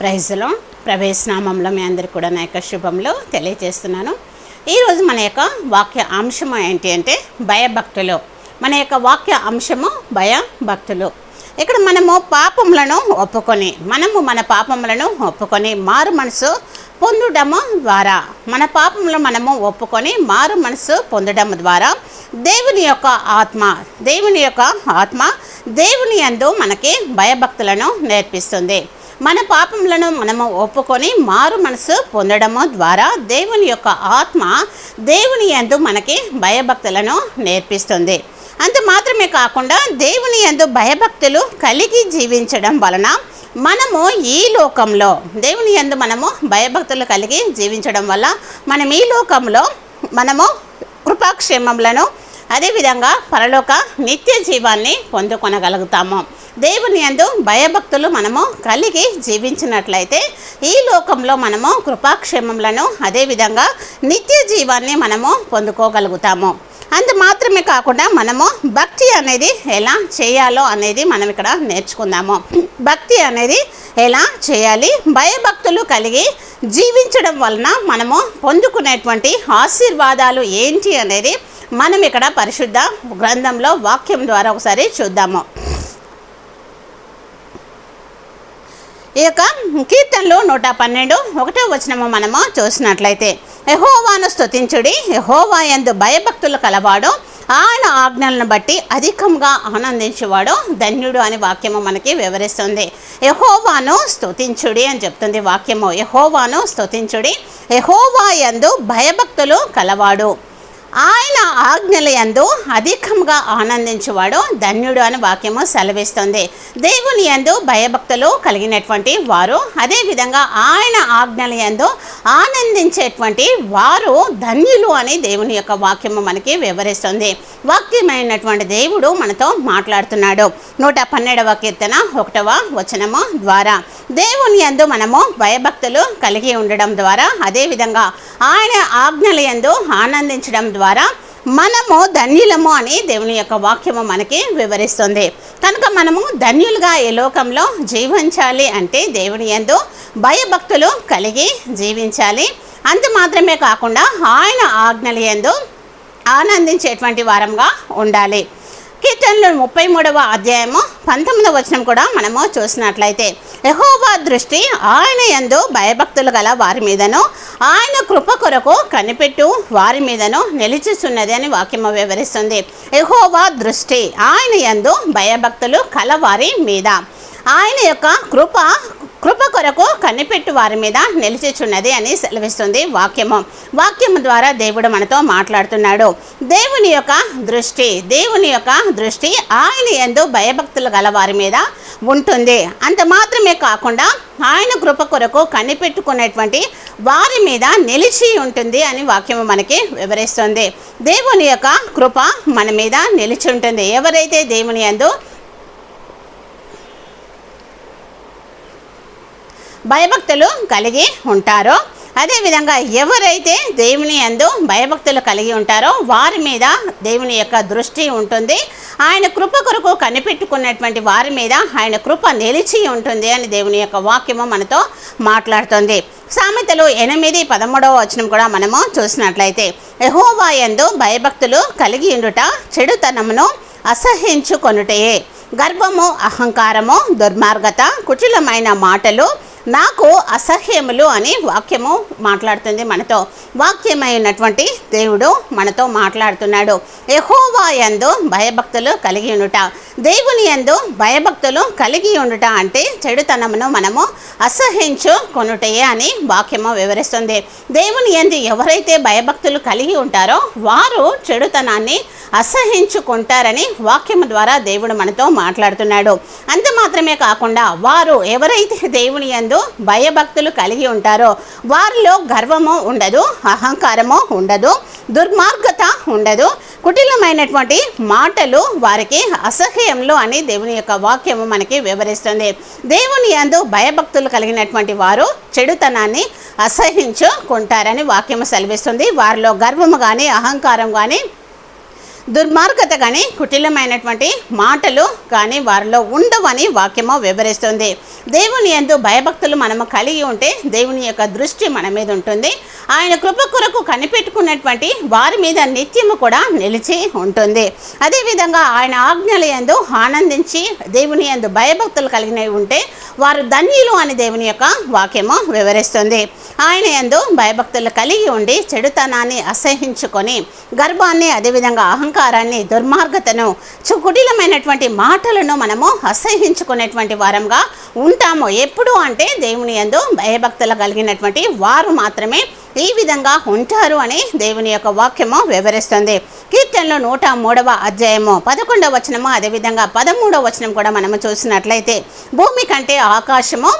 ప్రైజ్లో ప్రవేశనామంలో మీ అందరికీ కూడా నా యొక్క శుభంలో తెలియజేస్తున్నాను. ఈరోజు మన యొక్క వాక్య అంశం ఏంటి అంటే భయభక్తులు. మన యొక్క వాక్య అంశము భయభక్తులు. ఇక్కడ మనము పాపములను ఒప్పుకొని మనము మన పాపములను ఒప్పుకొని మారు మనసు పొందడము ద్వారా మన పాపములను మనము ఒప్పుకొని మారు మనసు పొందడం ద్వారా దేవుని యొక్క ఆత్మ దేవుని యొక్క ఆత్మ దేవుని యందు మనకి భయభక్తులను నేర్పిస్తుంది. మన పాపములను మనము ఒప్పుకొని మారు మనసు పొందడము ద్వారా దేవుని యొక్క ఆత్మ దేవుని యందు మనకి భయభక్తులను నేర్పిస్తుంది. అంత మాత్రమే కాకుండా దేవుని యందు భయభక్తులు కలిగి జీవించడం వలన మనము ఈ లోకంలో దేవుని యందు మనము భయభక్తులు కలిగి జీవించడం వల్ల మనం ఈ లోకంలో మనము కృపాక్షేమములను అదేవిధంగా పరలోక నిత్య జీవాన్ని పొందుకొనగలుగుతాము. దేవుని యందు భయభక్తులు మనము కలిగి జీవించినట్లయితే ఈ లోకంలో మనము కృపాక్షేమములను అదేవిధంగా నిత్య జీవాన్ని మనము పొందుకోగలుగుతాము. అంత మాత్రమే కాకుండా మనము భక్తి అనేది ఎలా చేయాలో అనేది మనం ఇక్కడ నేర్చుకుందాము. భక్తి అనేది ఎలా చేయాలి? భయభక్తులు కలిగి జీవించడం వలన మనము పొందుకునేటువంటి ఆశీర్వాదాలు ఏంటి అనేది మనం ఇక్కడ పరిశుద్ధ గ్రంథంలో వాక్యం ద్వారా ఒకసారి చూద్దాము. ఈ యొక్క కీర్తనలు నూట పన్నెండు ఒకటో వచనము మనము చూసినట్లయితే యహోవాను స్తుతించుడి యహోవా ఎందు భయభక్తులు కలవాడు ఆయన ఆజ్ఞలను బట్టి అధికంగా ఆనందించేవాడు ధన్యుడు అని వాక్యము మనకి వివరిస్తుంది. యహోవాను స్తుతించుడి అని చెప్తుంది వాక్యము. యహోవాను స్తుతించుడి యహోవా ఎందు భయభక్తులు కలవాడు. ఆయన ఆజ్ఞల యందు అధికంగా ఆనందించేవాడు ధన్యుడు అని వాక్యము సెలవిస్తుంది. దేవుని యందు భయభక్తులు కలిగినటువంటి వారు అదేవిధంగా ఆయన ఆజ్ఞల యందు ఆనందించేటువంటి వారు ధన్యులు అని దేవుని యొక్క వాక్యము మనకి వివరిస్తుంది. వాక్యమైనటువంటి దేవుడు మనతో మాట్లాడుతున్నాడు. నూట పన్నెండవ కీర్తన ఒకటవ వచనము ద్వారా. దేవుని యందు మనము భయభక్తులు కలిగి ఉండడం ద్వారా అదేవిధంగా ఆయన ఆజ్ఞల యందు ఆనందించడం ద్వారా ద్వారా మనము ధన్యులము అని దేవుని యొక్క వాక్యము మనకి వివరిస్తుంది. కనుక మనము ధన్యులుగా ఈ లోకంలో జీవించాలి అంటే దేవుని యందు భయభక్తులు కలిగి జీవించాలి. అంత మాత్రమే కాకుండా ఆయన ఆజ్ఞలు ఎందు ఆనందించేటువంటి వారంగా ఉండాలి. కీర్తనలు ముప్పై మూడవ అధ్యాయము పంతొమ్మిదవ వచనం కూడా మనము చూసినట్లయితే యహోవా దృష్టి ఆయన యందు భయభక్తులు గల వారి మీదను ఆయన కృప కొరకు కనిపెట్టు వారి మీదను నిలిచిస్తున్నది అని వాక్యము వివరిస్తుంది. యహోవా దృష్టి ఆయన యందు భయభక్తులు కల వారి మీద. ఆయన యొక్క కృప కృప కొరకు కనిపెట్టు వారి మీద నిలిచిచున్నది అని సెలవిస్తుంది వాక్యము. వాక్యము ద్వారా దేవుడు మనతో మాట్లాడుతున్నాడు. దేవుని యొక్క దృష్టి దేవుని యొక్క దృష్టి ఆయన ఎందు భయభక్తులు గల వారి మీద ఉంటుంది. అంత మాత్రమే కాకుండా ఆయన కృప కొరకు కనిపెట్టుకునేటువంటి వారి మీద నిలిచి ఉంటుంది అని వాక్యము మనకి వివరిస్తుంది. దేవుని యొక్క కృప మన మీద నిలిచి ఉంటుంది. ఎవరైతే దేవుని యందు భయభక్తులు కలిగి ఉంటారో అదేవిధంగా ఎవరైతే దేవుని యందు భయభక్తులు కలిగి ఉంటారో వారి మీద దేవుని యొక్క దృష్టి ఉంటుంది. ఆయన కృప కొరకు కనిపెట్టుకున్నటువంటి వారి మీద ఆయన కృప నిలిచి ఉంటుంది అని దేవుని యొక్క వాక్యము మనతో మాట్లాడుతుంది. సామెతలు ఎనిమిది పదమూడవ వచనం కూడా మనము చూసినట్లయితే యహోవా ఎందు భయభక్తులు కలిగి ఉండుట చెడుతనమును అసహించుకొనుటయే గర్వము అహంకారము దుర్మార్గత కుటిలమైన మాటలు నాకు అసహ్యములు అని వాక్యము మాట్లాడుతుంది మనతో. వాక్యమైనటువంటి దేవుడు మనతో మాట్లాడుతున్నాడు. యహోవా యందు భయభక్తులు కలిగి ఉండుట. దేవుని యందు భయభక్తులు కలిగి ఉండుట అంటే చెడుతనమును మనము అసహించు కొనుటయే అని వాక్యము వివరిస్తుంది. దేవుని ఎందు ఎవరైతే భయభక్తులు కలిగి ఉంటారో వారు చెడుతనాన్ని అసహించుకుంటారని వాక్యం ద్వారా దేవుడు మనతో మాట్లాడుతున్నాడు. అంత మాత్రమే కాకుండా వారు ఎవరైతే దేవుని యందు భయభక్తులు కలిగి ఉంటారో వారిలో గర్వము ఉండదు అహంకారము ఉండదు దుర్మార్గత ఉండదు. కుటిలమైనటువంటి మాటలు వారికి అసహ్యంలో అని దేవుని యొక్క వాక్యము మనకి వివరిస్తుంది. దేవుని యందు భయభక్తులు కలిగినటువంటి వారు చెడుతనాన్ని అసహించుకుంటారని వాక్యము సెలవిస్తుంది. వారిలో గర్వము కానీ అహంకారం కానీ దుర్మార్గత కానీ కుటిలమైనటువంటి మాటలు కానీ వారిలో ఉండవని వాక్యము వివరిస్తుంది. దేవుని ఎందు భయభక్తులు మనము కలిగి ఉంటే దేవుని యొక్క దృష్టి మన మీద ఉంటుంది. ఆయన కృప కొరకు కనిపెట్టుకున్నటువంటి వారి మీద నిత్యము కూడా నిలిచి ఉంటుంది. అదేవిధంగా ఆయన ఆజ్ఞల ఎందు ఆనందించి దేవుని ఎందు భయభక్తులు కలిగినవి ఉంటే వారు ధన్యులు అని దేవుని యొక్క వాక్యము వివరిస్తుంది. ఆయన ఎందు భయభక్తులు కలిగి ఉండి చెడుతనాన్ని అసహించుకొని గర్భాన్ని అదేవిధంగా అహంకారాన్ని దుర్మార్గతను చుకుటిలమైనటువంటి మాటలను మనము అసహించుకునేటువంటి వారంగా ఉంటాము. ఎప్పుడు అంటే దేవుని ఎందు భయభక్తులు కలిగినటువంటి వారు మాత్రమే ఈ విధంగా ఉంటారు అని దేవుని యొక్క వాక్యము వివరిస్తుంది. కీర్తనలో నూట మూడవ అధ్యాయము పదకొండవ వచనము అదేవిధంగా పదమూడవ వచనం కూడా మనము చూసినట్లయితే భూమి కంటే ఆకాశము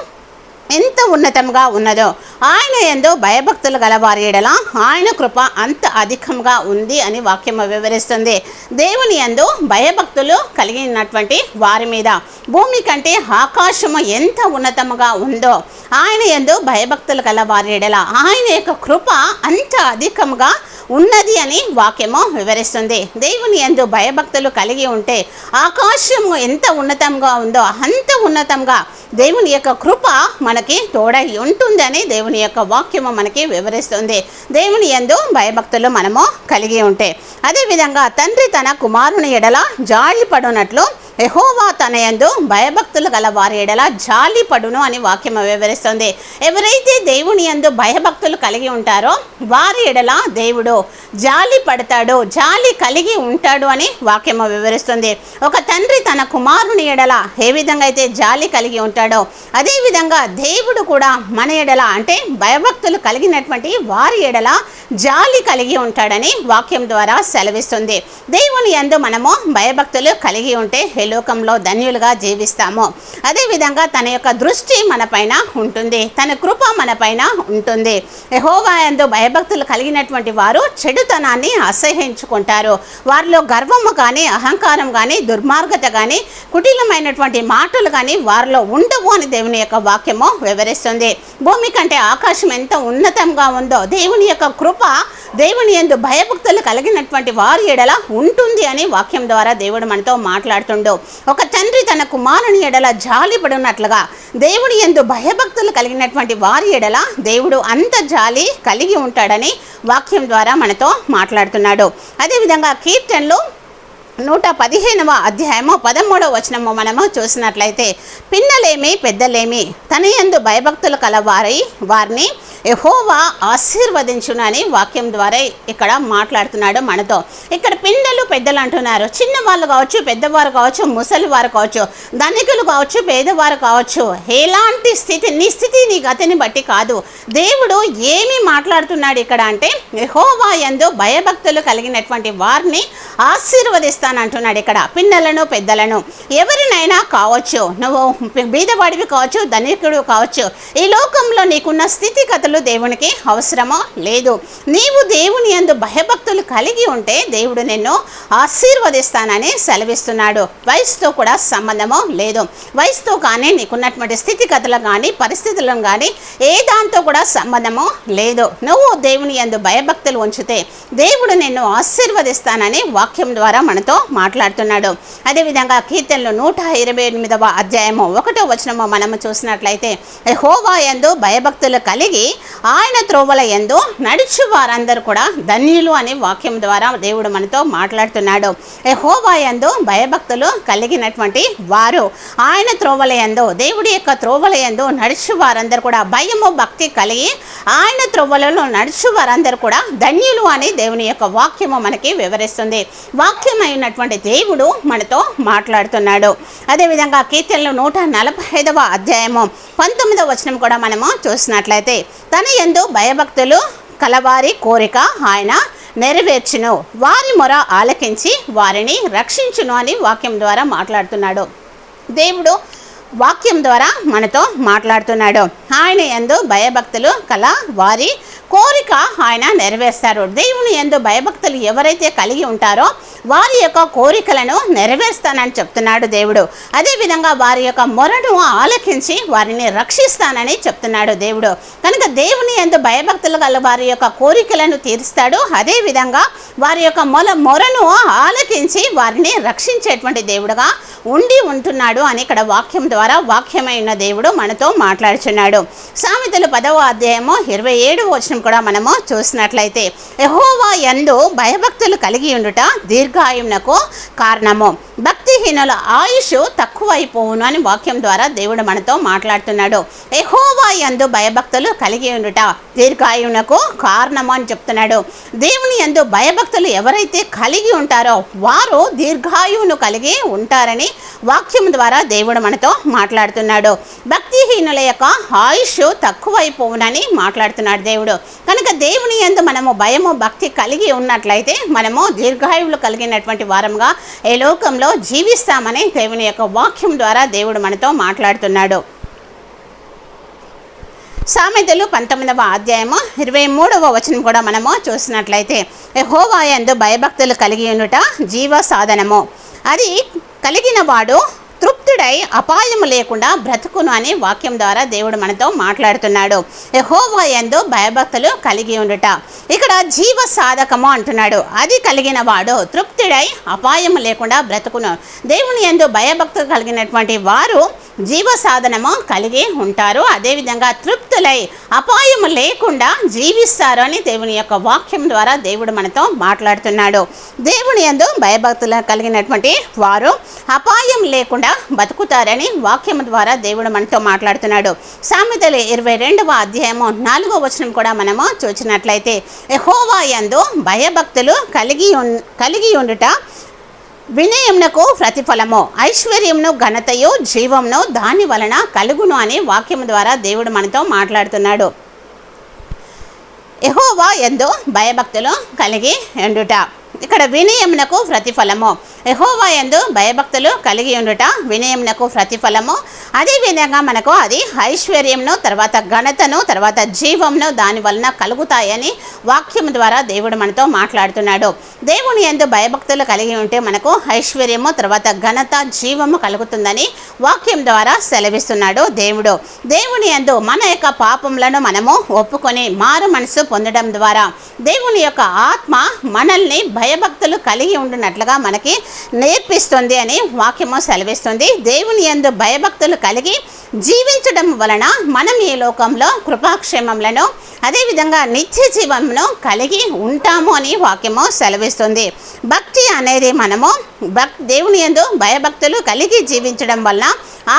ఎంత ఉన్నతంగా ఉన్నదో ఆయన ఎందో భయభక్తులు గలవారి ఎడల ఆయన కృప అంత అధికంగా ఉంది అని వాక్యం వివరిస్తుంది. దేవుని ఎందు భయభక్తులు కలిగినటువంటి వారి మీద భూమి కంటే ఆకాశము ఎంత ఉన్నతముగా ఉందో ఆయన ఎందు భయభక్తులు గల వారి ఎడల ఆయన యొక్క కృప అంత అధికంగా ఉన్నది అని వాక్యము వివరిస్తుంది. దేవుని ఎందు భయభక్తులు కలిగి ఉంటే ఆకాశము ఎంత ఉన్నతంగా ఉందో అంత ఉన్నతంగా దేవుని యొక్క కృప మన మనకి తోడై ఉంటుందని దేవుని యొక్క వాక్యము మనకి వివరిస్తుంది. దేవుని ఎందు భయభక్తులు మనము కలిగి ఉంటే అదేవిధంగా తండ్రి తన కుమారుని ఎడల జాలి పడునట్లు యహోవా తన యందు భయభక్తులు గల వారి ఎడల జాలి పడును అని వాక్యం వివరిస్తుంది. ఎవరైతే దేవుని యందు భయభక్తులు కలిగి ఉంటారో వారి ఎడల దేవుడు జాలి పడతాడు జాలి కలిగి ఉంటాడు అని వాక్యము వివరిస్తుంది. ఒక తండ్రి తన కుమారుని ఎడల ఏ విధంగా అయితే జాలి కలిగి ఉంటాడో అదేవిధంగా దేవుడు కూడా మన ఎడల అంటే భయభక్తులు కలిగినటువంటి వారి ఎడల జాలి కలిగి ఉంటాడని వాక్యం ద్వారా సెలవిస్తుంది. దేవుని యందు మనము భయభక్తులు కలిగి ఉంటే లోకంలో ధన్యులుగా జీవిస్తాము. అదేవిధంగా తన యొక్క దృష్టి మనపైన ఉంటుంది. తన కృప మనపైన ఉంటుంది. యెహోవా యందు భయభక్తులు కలిగినటువంటి వారు చెడుతనాన్ని అసహించుకుంటారు వారిలో గర్వము కానీ అహంకారం కానీ దుర్మార్గత కానీ కుటిలమైనటువంటి మాటలు కానీ వారిలో ఉండవు అని దేవుని యొక్క వాక్యము వివరిస్తుంది. భూమి కంటే ఆకాశం ఎంత ఉన్నతంగా ఉందో దేవుని యొక్క కృప దేవుని ఎందు భయభక్తులు కలిగినటువంటి వారి ఎడల ఉంటుంది అని వాక్యం ద్వారా దేవుడు మనతో మాట్లాడుతుండు. ఒక తండ్రి తన కుమారుని ఎడల జాలి పడినట్లుగా దేవుని ఎందు భయభక్తులు కలిగినటువంటి వారి ఎడల దేవుడు అంత జాలి కలిగి ఉంటాడని వాక్యం ద్వారా మనతో మాట్లాడుతున్నాడు. అదేవిధంగా కీర్తనలు నూట పదిహేనవ అధ్యాయము పదమూడవ వచనము మనము చూసినట్లయితే పిన్నలేమి పెద్దలేమి తన యందు భయభక్తులు కలవారై వారిని యహోవా ఆశీర్వదించును అని వాక్యం ద్వారా ఇక్కడ మాట్లాడుతున్నాడు మనతో. ఇక్కడ పిన్నలు పెద్దలు అంటున్నారు. చిన్నవాళ్ళు కావచ్చు పెద్దవారు కావచ్చు ముసలి వారు కావచ్చు ధనికులు కావచ్చు పేదవారు కావచ్చు ఎలాంటి స్థితి నీ స్థితి నీ గతిని బట్టి కాదు. దేవుడు ఏమి మాట్లాడుతున్నాడు ఇక్కడ అంటే యహోవా ఎందు భయభక్తులు కలిగినటువంటి వారిని ఆశీర్వదిస్తానంటున్నాడు ఇక్కడ. పిన్నలను పెద్దలను ఎవరినైనా కావచ్చు నువ్వు బీదవాడివి కావచ్చు ధనికుడు కావచ్చు ఈ లోకంలో నీకున్న స్థితిగతులు దేవునికి అవసరమో? లేదు. నీవు దేవుని యందు భయభక్తులు కలిగి ఉంటే దేవుడు నిన్ను ఆశీర్వదిస్తానని సెలవిస్తున్నాడు. వయసుతో కూడా సంబంధము లేదు. వయసుతో కానీ నీకున్నటువంటి స్థితిగతులు కానీ పరిస్థితులను కానీ ఏ దాంతో కూడా సంబంధము లేదు. నువ్వు దేవుని యందు భయభక్తులు ఉంచితే దేవుడు నిన్ను ఆశీర్వదిస్తానని వాక్యం ద్వారా మనతో మాట్లాడుతున్నాడు. అదేవిధంగా కీర్తనలు నూట ఇరవై ఎనిమిదవ అధ్యాయము ఒకటో వచనము మనము చూసినట్లయితే హోవా యందు భయభక్తులు కలిగి ఆయన త్రోవల ఎందు నడుచు వారందరూ కూడా ధన్యులు అనే వాక్యం ద్వారా దేవుడు మనతో మాట్లాడుతున్నాడు. హోవా ఎందు భయభక్తులు కలిగినటువంటి వారు ఆయన త్రోవల ఎందు దేవుడి యొక్క త్రోవల యందు నడుచు వారందరూ కూడా భయము భక్తి కలిగి ఆయన త్రోవలలో నడుచు వారందరూ కూడా ధన్యులు అని దేవుని యొక్క వాక్యము మనకి వివరిస్తుంది. వాక్యం అయినటువంటి దేవుడు మనతో మాట్లాడుతున్నాడు. అదేవిధంగా కీర్తనలు నూట నలభై ఐదవ అధ్యాయము పంతొమ్మిదవ వచనం కూడా మనము చూసినట్లయితే తన ఎందు భయభక్తులు కలవారి కోరిక ఆయన నెరవేర్చును. వారి మొర ఆలకించి వారిని రక్షించును అని వాక్యం ద్వారా మాట్లాడుతున్నాడు. దేవుడు వాక్యం ద్వారా మనతో మాట్లాడుతున్నాడు. ఆయన ఎందు భయభక్తులు కల వారి కోరిక ఆయన నెరవేర్స్తారు. దేవుని ఎందు భయభక్తులు ఎవరైతే కలిగి ఉంటారో వారి యొక్క కోరికలను నెరవేరుస్తానని చెప్తున్నాడు దేవుడు. అదేవిధంగా వారి యొక్క మొరను ఆలకించి వారిని రక్షిస్తానని చెప్తున్నాడు దేవుడు. కనుక దేవుని ఎందు భయభక్తులు గల వారి యొక్క కోరికలను తీరుస్తాడు. అదేవిధంగా వారి యొక్క మొల మొరను ఆలకించి వారిని రక్షించేటువంటి దేవుడుగా ఉండి ఉంటున్నాడు అని ఇక్కడ వాక్యం ద్వారా వాక్యమైన దేవుడు మనతో మాట్లాడుచున్నాడు. సామెతలు పదవ అధ్యాయము ఇరవై ఏడు వచనం కూడా మనము చూసినట్లయితే యహోవా ఎందు భయభక్తులు కలిగి ఉండుట దీర్ఘాయునకు కారణము. భక్తిహీనుల ఆయుష్ తక్కువైపోవును అని వాక్యం ద్వారా దేవుడు మనతో మాట్లాడుతున్నాడు. యహోవా యందు భయభక్తులు కలిగి ఉండుట దీర్ఘాయువునకు కారణము అని చెప్తున్నాడు. దేవుని ఎందు భయభక్తులు ఎవరైతే కలిగి ఉంటారో వారు దీర్ఘాయువును కలిగి ఉంటారని వాక్యం ద్వారా దేవుడు మనతో మాట్లాడుతున్నాడు. భక్తిహీనుల యొక్క ఆయుష్ తక్కువైపోవునని మాట్లాడుతున్నాడు దేవుడు. కనుక దేవుని ఎందు మనము భయము భక్తి కలిగి ఉన్నట్లయితే మనము దీర్ఘాయువులు కలిగినటువంటి వారంగా ఏ లోకంలో జీవిస్తామని దేవుని యొక్క వాక్యం ద్వారా దేవుడు మనతో మాట్లాడుతున్నాడు. సామెతలు పంతొమ్మిదవ అధ్యాయము ఇరవై మూడవ వచనం కూడా మనము చూసినట్లయితే హోవాయందు భయభక్తులు కలిగి ఉండుట జీవ సాధనము. అది కలిగిన వాడు తృప్తుడై అపాయము లేకుండా బ్రతుకును అని వాక్యం ద్వారా దేవుడు మనతో మాట్లాడుతున్నాడు. యహోవా యందు భయభక్తులు కలిగి ఉండుట. ఇక్కడ జీవ సాధకము అంటున్నాడు. అది కలిగిన వాడు తృప్తుడై అపాయం లేకుండా బ్రతుకును. దేవుని యందు భయభక్తులు కలిగినటువంటి వారు జీవ సాధనము కలిగి ఉంటారు. అదేవిధంగా తృప్తులై అపాయము లేకుండా జీవిస్తారు అని దేవుని యొక్క వాక్యం ద్వారా దేవుడు మనతో మాట్లాడుతున్నాడు. దేవుని యందు భయభక్తులు కలిగినటువంటి వారు అపాయం లేకుండా బతుకుతారని వాక్యం ద్వారా దేవుడు మనతో మాట్లాడుతున్నాడు. సామెతలు ఇరవై రెండవ అధ్యాయము నాలుగో వచనం కూడా మనము చూసినట్లయితే ఎహోవా యందు భయభక్తులు కలిగి ఉన్ కలిగి ఉండుట వినయమునకు ప్రతిఫలము ఐశ్వర్యమును ఘనతయు జీవమును దాని వలన కలుగును అని వాక్యం ద్వారా దేవుడు మనతో మాట్లాడుతున్నాడు. ఎహోవా ఎందు భయభక్తులు కలిగి ఉండుట ఇక్కడ వినయమునకు ప్రతిఫలము ఎహోవా ఎందు భయభక్తులు కలిగి ఉండుట వినయమునకు ప్రతిఫలము అదేవిధంగా మనకు అది ఐశ్వర్యంను తర్వాత ఘనతను తర్వాత జీవంను దాని వలన కలుగుతాయని వాక్యం ద్వారా దేవుడు మనతో మాట్లాడుతున్నాడు. దేవుని ఎందు భయభక్తులు కలిగి ఉంటే మనకు ఐశ్వర్యము తర్వాత ఘనత జీవము కలుగుతుందని వాక్యం ద్వారా సెలవిస్తున్నాడు దేవుడు. దేవుని ఎందు మన యొక్క పాపములను మనము ఒప్పుకొని మారు మనసు పొందడం ద్వారా దేవుని యొక్క ఆత్మ మనల్ని భయభక్తులు కలిగి ఉండినట్లుగా మనకి నేర్పిస్తుంది అని వాక్యము సెలవిస్తుంది. దేవుని యందు భయభక్తులు కలిగి జీవించడం వలన మనం ఈ లోకంలో కృపాక్షేమములను అదేవిధంగా నిత్య జీవమును కలిగి ఉంటాము అని వాక్యము చూపిస్తుంది భక్తి అనేది మనము భక్ దేవుని యందు భయభక్తులు కలిగి జీవించడం వలన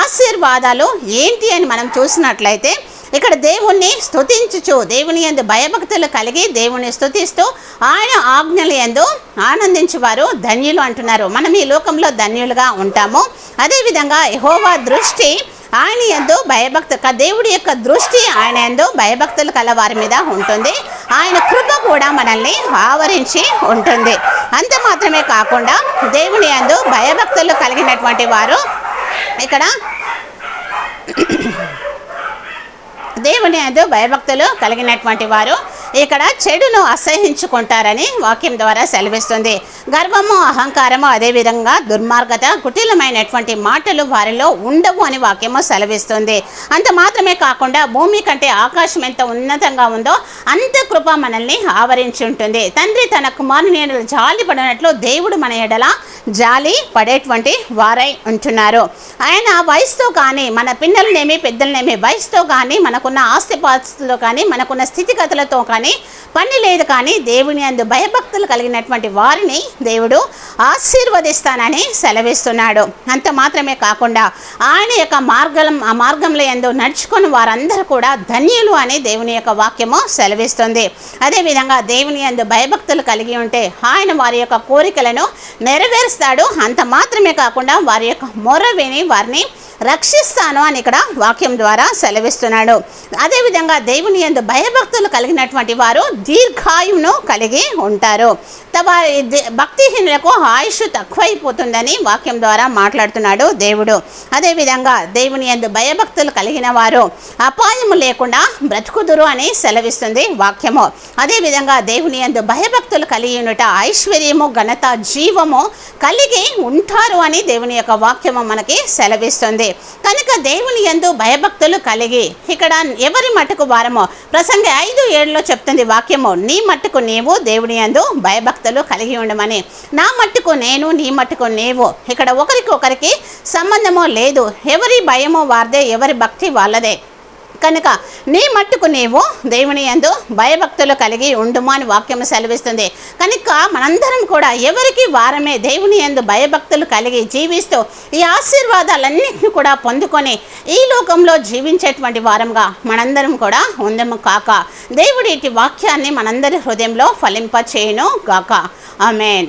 ఆశీర్వాదాలు ఏంటి అని మనం చూసినట్లయితే ఇక్కడ దేవుణ్ణి స్థుతించుచు దేవుని యందు భయభక్తులు కలిగి దేవుని స్థుతిస్తూ ఆయన ఆజ్ఞలు యందు ఆనందించువారు ధన్యులు అంటున్నారు. మనం ఈ లోకంలో ధన్యులుగా ఉంటాము. అదేవిధంగా యహోవా దృష్టి ఆయన ఎందు భయభక్త దేవుడి యొక్క దృష్టి ఆయన ఎందు భయభక్తులు కల వారి మీద ఉంటుంది. ఆయన కృప కూడా మనల్ని ఆవరించి ఉంటుంది. అంత మాత్రమే కాకుండా దేవుని యందు భయభక్తులు కలిగినటువంటి వారు ఇక్కడ దేవుని యందు భయభక్తులు కలిగినటువంటి వారు. ఇక్కడ చెడును అసహించుకుంటారని వాక్యం ద్వారా సెలవిస్తుంది. గర్వము అహంకారము అదేవిధంగా దుర్మార్గత కుటిలమైనటువంటి మాటలు వారిలో ఉండవు అని వాక్యము సెలవిస్తుంది. అంత మాత్రమే కాకుండా భూమి కంటే ఆకాశం ఎంత ఉన్నతంగా ఉందో అంత కృప మనల్ని ఆవరించి ఉంటుంది. తండ్రి తన కుమారుని ఎడల జాలి పడినట్లు దేవుడు మన ఎడల జాలి పడేటువంటి వారై ఉంటున్నారు. ఆయన వయసుతో కానీ మన పిల్లలనేమి పెద్దలనేమి వయసుతో కానీ మనకున్న ఆస్తిపాస్తులతో కానీ మనకున్న స్థితిగతులతో కానీ పని లేదు కానీ దేవుని అందు భయభక్తులు కలిగినటువంటి వారిని దేవుడు ఆశీర్వదిస్తానని సెలవిస్తున్నాడు. అంత మాత్రమే కాకుండా ఆయన యొక్క మార్గం ఆ మార్గంలో ఎందు నడుచుకుని వారందరూ కూడా ధన్యులు అని దేవుని యొక్క వాక్యము సెలవిస్తుంది. అదేవిధంగా దేవుని యందు భయభక్తులు కలిగి ఉంటే ఆయన వారి యొక్క కోరికలను నెరవేరుస్తాడు. అంత మాత్రమే కాకుండా వారి యొక్క మొర విని వారిని రక్షిస్తాను అని ఇక్కడ వాక్యం ద్వారా సెలవిస్తున్నాడు. అదేవిధంగా దేవుని యందు భయభక్తులు కలిగినటువంటి వారు దీర్ఘాయువును కలిగి ఉంటారు. తమ భక్తిహీనులకు ఆయుష్ తక్కువైపోతుందని వాక్యం ద్వారా మాట్లాడుతున్నాడు దేవుడు. అదేవిధంగా దేవుని యందు భయభక్తులు కలిగిన వారు అపాయము లేకుండా బ్రతుకుదురు అని సెలవిస్తుంది వాక్యము. అదేవిధంగా దేవుని యందు భయభక్తులు కలిగి ఉన్నట ఐశ్వర్యము ఘనత జీవము కలిగి ఉంటారు అని దేవుని యొక్క వాక్యము మనకి సెలవిస్తుంది. కనుక దేవుని యందు భయభక్తులు కలిగి ఇక్కడ ఎవరి మట్టుకు వారమో ప్రసంగ ఐదు ఏడులో చెప్తుంది వాక్యము నీ మట్టుకు నీవు దేవుని యందు భయభక్తులు కలిగి ఉండమని. నా మట్టుకు నేను నీ మట్టుకు నీవు. ఇక్కడ ఒకరికి ఒకరికి సంబంధము లేదు. ఎవరి భయమో వారిదే ఎవరి భక్తి వాళ్ళదే. కనుక నీ మట్టుకు నీవు దేవుని యందు భయభక్తులు కలిగి ఉండుము అని వాక్యము సెలవిస్తుంది. కనుక మనందరం కూడా ఎవరికి వారమే దేవుని యందు భయభక్తులు కలిగి జీవిస్తూ ఈ ఆశీర్వాదాలన్నింటినీ కూడా పొందుకొని ఈ లోకంలో జీవించేటువంటి వారంగా మనందరం కూడా ఉందము కాక. దేవుడి ఇటు వాక్యాన్ని మనందరి హృదయంలో ఫలింప చేయను గాక. ఆమెన్.